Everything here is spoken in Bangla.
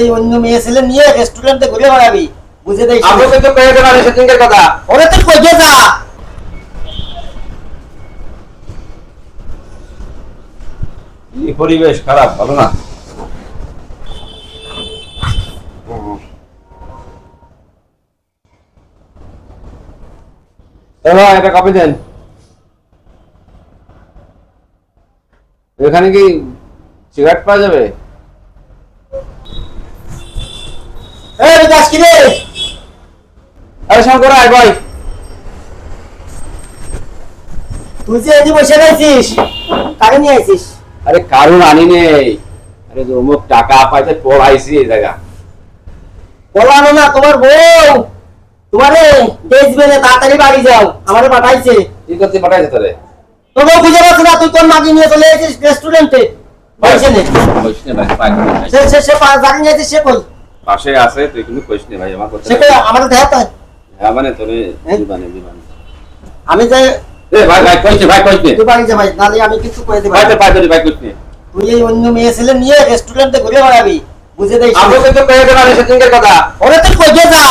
এই অন্য মেয়ে ছেলে নিয়ে রেস্টুরেন্টে ঘুরে বেড়াবি। বুঝে দেই আপনি কিন্তু কয়ে দেবেন সেদিনকার কথা। ওরে তুই কই যা। এই পরিবেশ খারাপ ভালো না? এবার একটা কপি দেন। এখানে কি সিগারেট পাওয়া যাবে? এই বিকাশ কি রে? আরে শঙ্কর আয় ভাই তুই যে এদি বসে রয়েছিস কাকে নিয়ে আইছিস? আরে কারণ আনি নেই। আরে অমুক টাকা পাইতে পড়াইছি এই জায়গা। বলানো না তোমার বউ। তোমারে দেখবে না তাড়াতাড়ি বাড়ি যাও আমারে পাঠাইছে। কি করতে পাঠাইছে তোরে? তোর বউ খুঁজে পাচ্ছে না তুই তোর মাগি নিয়ে চলে এসেছিস রেস্টুরেন্টে নে। সে সে সে পা- গাড়ি সে কই? পাশে আছে তুই কিন্তু কইস নি ভাই আমার কথা কই আমার দেখা তো? হ্যাঁ মানে তোরে হ্যাঁ? দিবানে দিবানে। আমি যাই এ ভাই ভাই কইছে ভাই কইছে তুই বাড়ি যা ভাই নালে আমি কিছু কই দেব ভাই তো পাই ভাই কইছে তুই এই অন্য মেয়ে ছেলে নিয়ে রেস্টুরেন্টে ঘুরে বেড়াবি বুঝে দেই আমি তো কয়ে দেবেন সেদিনকার কথা। ওরে তুই কই যা।